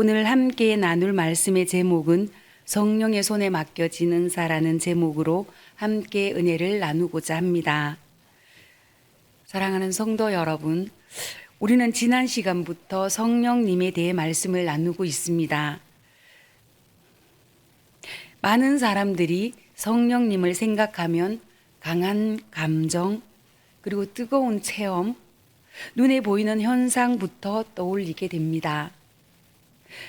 오늘 함께 나눌 말씀의 제목은 성령의 손에 맡겨진 은사라는 제목으로 함께 은혜를 나누고자 합니다. 사랑하는 성도 여러분, 우리는 지난 시간부터 성령님에 대해 말씀을 나누고 있습니다. 많은 사람들이 성령님을 생각하면 강한 감정, 그리고 뜨거운 체험, 눈에 보이는 현상부터 떠올리게 됩니다.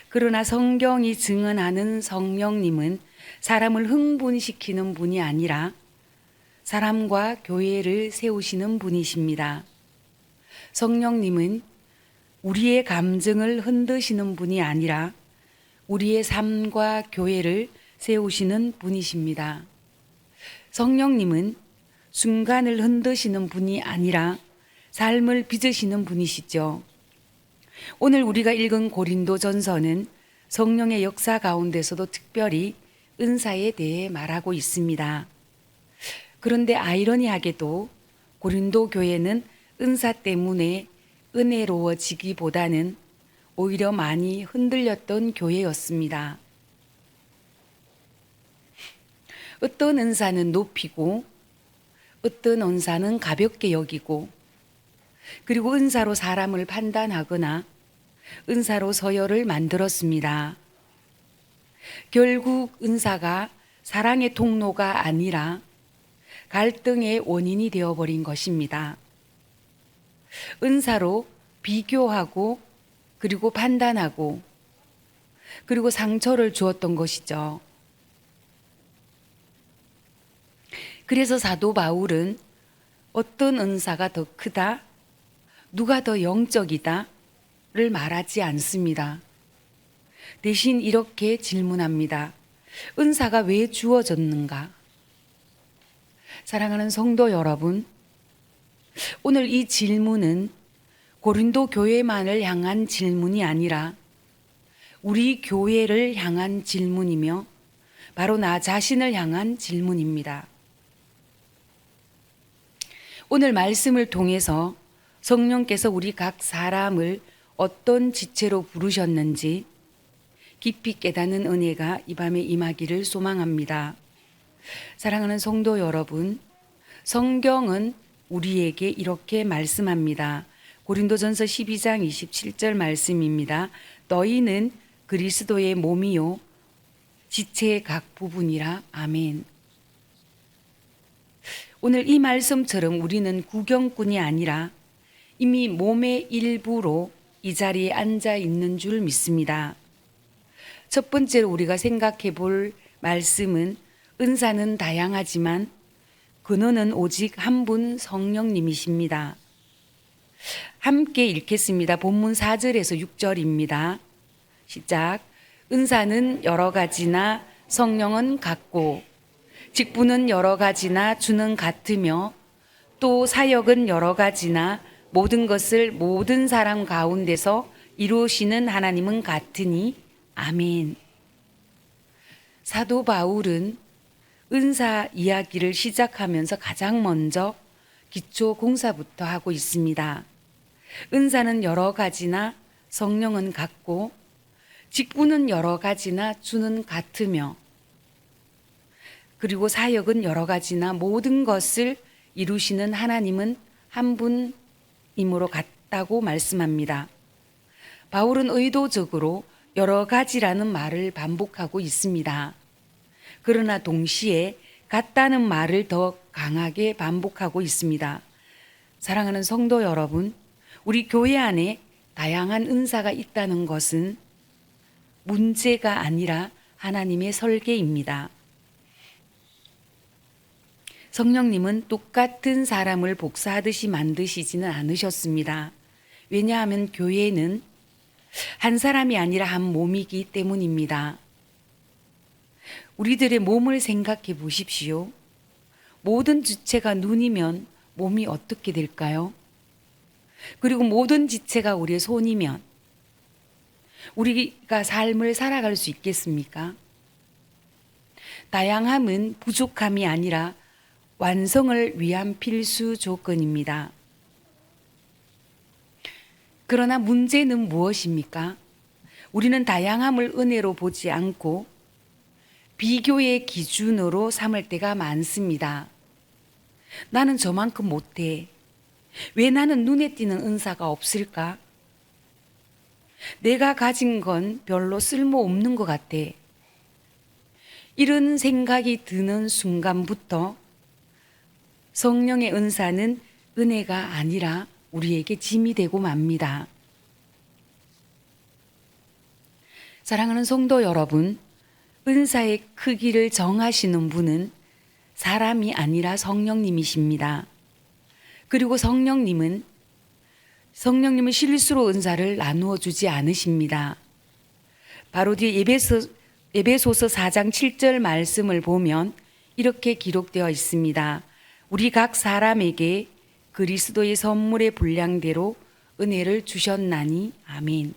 그러나 성경이 증언하는 성령님은 사람을 흥분시키는 분이 아니라 사람과 교회를 세우시는 분이십니다. 성령님은 우리의 감정을 흔드시는 분이 아니라 우리의 삶과 교회를 세우시는 분이십니다. 성령님은 순간을 흔드시는 분이 아니라 삶을 빚으시는 분이시죠. 오늘 우리가 읽은 고린도 전서는 성령의 역사 가운데서도 특별히 은사에 대해 말하고 있습니다. 그런데 아이러니하게도 고린도 교회는 은사 때문에 은혜로워지기보다는 오히려 많이 흔들렸던 교회였습니다. 어떤 은사는 높이고 어떤 은사는 가볍게 여기고 그리고 은사로 사람을 판단하거나 은사로 서열을 만들었습니다. 결국 은사가 사랑의 통로가 아니라 갈등의 원인이 되어버린 것입니다. 은사로 비교하고 그리고 판단하고 그리고 상처를 주었던 것이죠. 그래서 사도 바울은 어떤 은사가 더 크다, 누가 더 영적이다를 말하지 않습니다. 대신 이렇게 질문합니다. 은사가 왜 주어졌는가? 사랑하는 성도 여러분, 오늘 이 질문은 고린도 교회만을 향한 질문이 아니라 우리 교회를 향한 질문이며 바로 나 자신을 향한 질문입니다. 오늘 말씀을 통해서 성령께서 우리 각 사람을 어떤 지체로 부르셨는지 깊이 깨닫는 은혜가 이 밤에 임하기를 소망합니다. 사랑하는 성도 여러분, 성경은 우리에게 이렇게 말씀합니다. 고린도전서 12장 27절 말씀입니다. 너희는 그리스도의 몸이요 지체의 각 부분이라 아멘. 오늘 이 말씀처럼 우리는 구경꾼이 아니라 이미 몸의 일부로 이 자리에 앉아 있는 줄 믿습니다. 첫 번째로 우리가 생각해 볼 말씀은 은사는 다양하지만 근원은 오직 한 분 성령님이십니다. 함께 읽겠습니다. 본문 4절에서 6절입니다. 시작. 은사는 여러 가지나 성령은 같고 직분은 여러 가지나 주는 같으며 또 사역은 여러 가지나 모든 것을 모든 사람 가운데서 이루시는 하나님은 같으니 아멘. 사도 바울은 은사 이야기를 시작하면서 가장 먼저 기초 공사부터 하고 있습니다. 은사는 여러 가지나 성령은 같고 직분은 여러 가지나 주는 같으며 그리고 사역은 여러 가지나 모든 것을 이루시는 하나님은 한 분 이므로 같다고 말씀합니다. 바울은 의도적으로 여러 가지라는 말을 반복하고 있습니다. 그러나 동시에 같다는 말을 더 강하게 반복하고 있습니다. 사랑하는 성도 여러분, 우리 교회 안에 다양한 은사가 있다는 것은 문제가 아니라 하나님의 설계입니다. 성령님은 똑같은 사람을 복사하듯이 만드시지는 않으셨습니다. 왜냐하면 교회는 한 사람이 아니라 한 몸이기 때문입니다. 우리들의 몸을 생각해 보십시오. 모든 주체가 눈이면 몸이 어떻게 될까요? 그리고 모든 지체가 우리의 손이면 우리가 삶을 살아갈 수 있겠습니까? 다양함은 부족함이 아니라 완성을 위한 필수 조건입니다. 그러나 문제는 무엇입니까? 우리는 다양함을 은혜로 보지 않고 비교의 기준으로 삼을 때가 많습니다. 나는 저만큼 못해. 왜 나는 눈에 띄는 은사가 없을까? 내가 가진 건 별로 쓸모 없는 것 같아. 이런 생각이 드는 순간부터 성령의 은사는 은혜가 아니라 우리에게 짐이 되고 맙니다. 사랑하는 성도 여러분, 은사의 크기를 정하시는 분은 사람이 아니라 성령님이십니다. 그리고 성령님은 성령님은 실수로 은사를 나누어 주지 않으십니다. 바로 뒤에 예배소, 예배소서 4장 7절 말씀을 보면 이렇게 기록되어 있습니다. 우리 각 사람에게 그리스도의 선물의 분량대로 은혜를 주셨나니 아멘.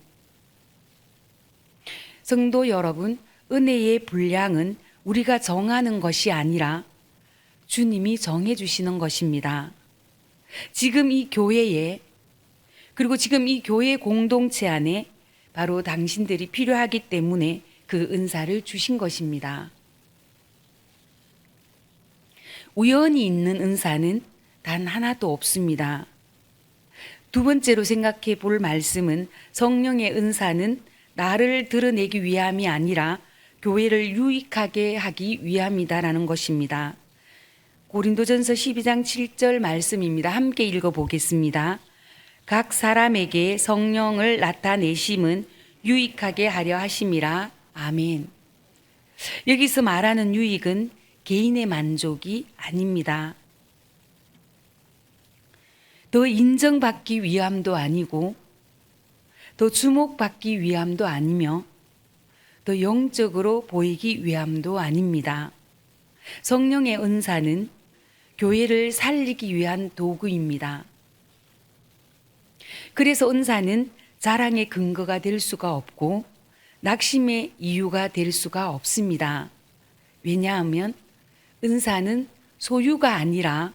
성도 여러분, 은혜의 분량은 우리가 정하는 것이 아니라 주님이 정해 주시는 것입니다. 지금 이 교회에 그리고 지금 이 교회 공동체 안에 바로 당신들이 필요하기 때문에 그 은사를 주신 것입니다. 우연히 있는 은사는 단 하나도 없습니다. 두 번째로 생각해 볼 말씀은 성령의 은사는 나를 드러내기 위함이 아니라 교회를 유익하게 하기 위함이다라는 것입니다. 고린도전서 12장 7절 말씀입니다. 함께 읽어 보겠습니다. 각 사람에게 성령을 나타내심은 유익하게 하려 하심이라. 아멘. 여기서 말하는 유익은 개인의 만족이 아닙니다. 더 인정받기 위함도 아니고 더 주목받기 위함도 아니며 더 영적으로 보이기 위함도 아닙니다. 성령의 은사는 교회를 살리기 위한 도구입니다. 그래서 은사는 자랑의 근거가 될 수가 없고 낙심의 이유가 될 수가 없습니다. 왜냐하면 은사는 소유가 아니라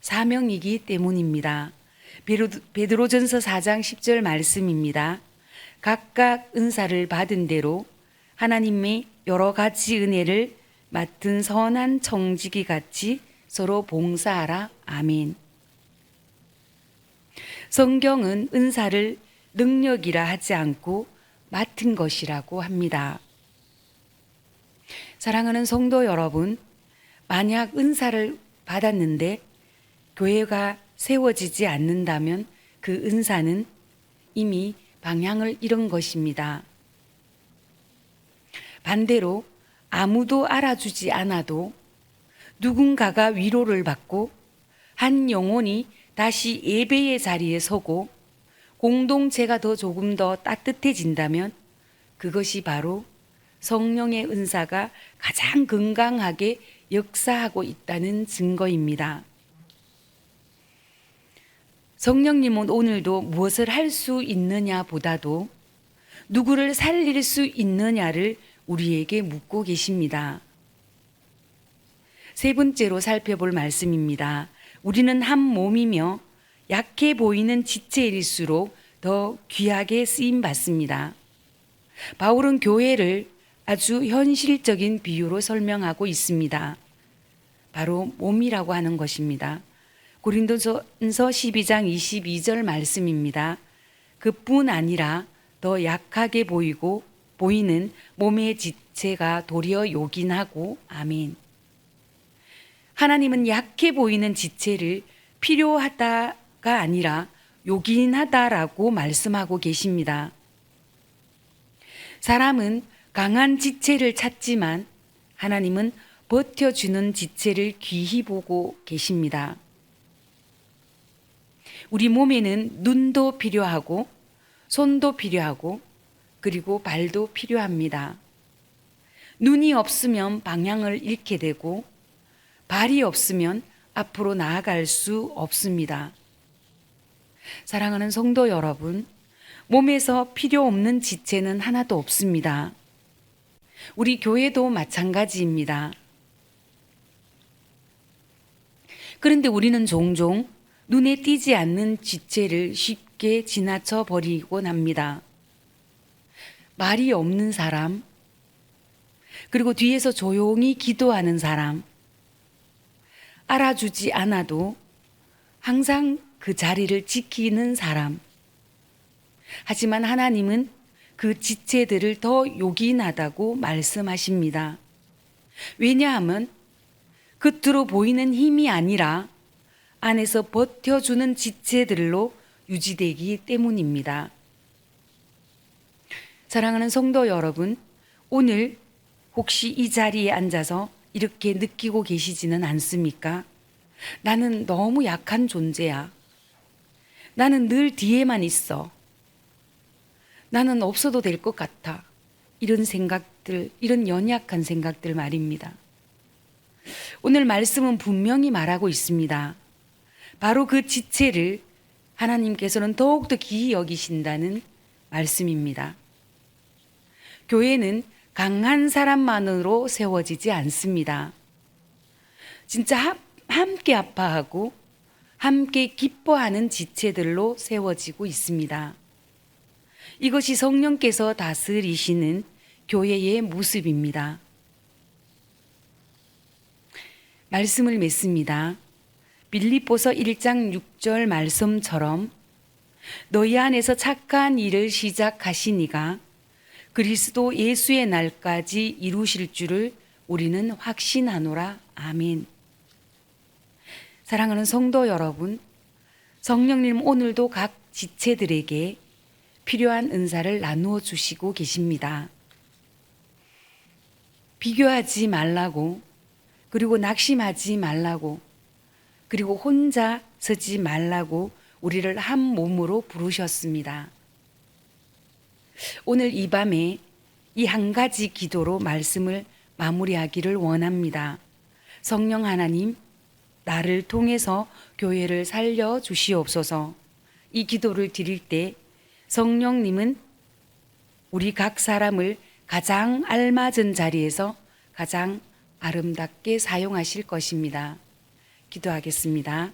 사명이기 때문입니다. 베드로전서 4장 10절 말씀입니다. 각각 은사를 받은 대로 하나님의 여러 가지 은혜를 맡은 선한 청지기 같이 서로 봉사하라. 아멘. 성경은 은사를 능력이라 하지 않고 맡은 것이라고 합니다. 사랑하는 성도 여러분, 만약 은사를 받았는데 교회가 세워지지 않는다면 그 은사는 이미 방향을 잃은 것입니다. 반대로 아무도 알아주지 않아도 누군가가 위로를 받고 한 영혼이 다시 예배의 자리에 서고 공동체가 더 조금 더 따뜻해진다면 그것이 바로 성령의 은사가 가장 건강하게 역사하고 있다는 증거입니다. 성령님은 오늘도 무엇을 할 수 있느냐 보다도 누구를 살릴 수 있느냐를 우리에게 묻고 계십니다. 세 번째로 살펴볼 말씀입니다. 우리는 한 몸이며 약해 보이는 지체일수록 더 귀하게 쓰임 받습니다. 바울은 교회를 아주 현실적인 비유로 설명하고 있습니다. 바로 몸이라고 하는 것입니다. 고린도전서 12장 22절 말씀입니다. 그뿐 아니라 더 약하게 보이고 보이는 몸의 지체가 도리어 요긴하고 아멘. 하나님은 약해 보이는 지체를 필요하다가 아니라 요긴하다라고 말씀하고 계십니다. 사람은 강한 지체를 찾지만 하나님은 버텨주는 지체를 귀히 보고 계십니다. 우리 몸에는 눈도 필요하고 손도 필요하고 그리고 발도 필요합니다. 눈이 없으면 방향을 잃게 되고 발이 없으면 앞으로 나아갈 수 없습니다. 사랑하는 성도 여러분, 몸에서 필요 없는 지체는 하나도 없습니다. 우리 교회도 마찬가지입니다. 그런데 우리는 종종 눈에 띄지 않는 지체를 쉽게 지나쳐 버리곤 합니다. 말이 없는 사람, 그리고 뒤에서 조용히 기도하는 사람, 알아주지 않아도 항상 그 자리를 지키는 사람. 하지만 하나님은 그 지체들을 더 요긴하다고 말씀하십니다. 왜냐하면 겉으로 보이는 힘이 아니라 안에서 버텨주는 지체들로 유지되기 때문입니다. 사랑하는 성도 여러분, 오늘 혹시 이 자리에 앉아서 이렇게 느끼고 계시지는 않습니까? 나는 너무 약한 존재야. 나는 늘 뒤에만 있어. 나는 없어도 될 것 같아. 이런 생각들, 이런 연약한 생각들 말입니다. 오늘 말씀은 분명히 말하고 있습니다. 바로 그 지체를 하나님께서는 더욱더 기이 여기신다는 말씀입니다. 교회는 강한 사람만으로 세워지지 않습니다. 진짜 함- 함께 아파하고 함께 기뻐하는 지체들로 세워지고 있습니다. 이것이 성령께서 다스리시는 교회의 모습입니다. 말씀을 맺습니다. 빌립보서 1장 6절 말씀처럼 너희 안에서 착한 일을 시작하시니가 그리스도 예수의 날까지 이루실 줄을 우리는 확신하노라. 아멘. 사랑하는 성도 여러분, 성령님 오늘도 각 지체들에게 필요한 은사를 나누어 주시고 계십니다. 비교하지 말라고, 그리고 낙심하지 말라고, 그리고 혼자 서지 말라고 우리를 한 몸으로 부르셨습니다. 오늘 이 밤에 이 한 가지 기도로 말씀을 마무리하기를 원합니다. 성령 하나님, 나를 통해서 교회를 살려 주시옵소서. 이 기도를 드릴 때 성령님은 우리 각 사람을 가장 알맞은 자리에서 가장 아름답게 사용하실 것입니다. 기도하겠습니다.